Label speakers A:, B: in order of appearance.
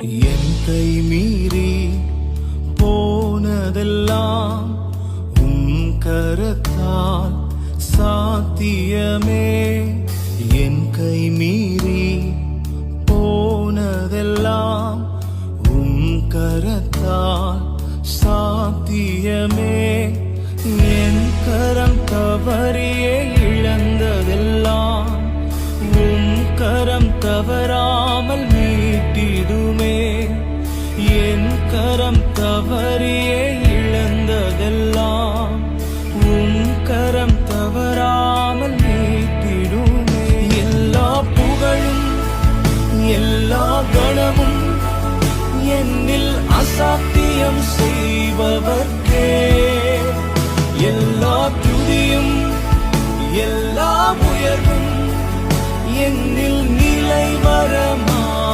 A: என் கை மீறி போனதெல்லாம் உம் கரத்தால் சாத்தியமே. என் கை மீறி போனதெல்லாம் உம் கரத்தால் சாத்தியமே. என் கரம் தவறியே இழந்ததெல்லாம் கரம் தவறாமல் கரம் தவறியே இழந்ததெல்லாம் உன் கரம் தவறாமல் மீட்டிடுமே எல்லா புகழும் எல்லா கணமும் என்னில் அசாத்தியம் செய்பவர்க்கே. எல்லா துதியும் எல்லா உயர்வும்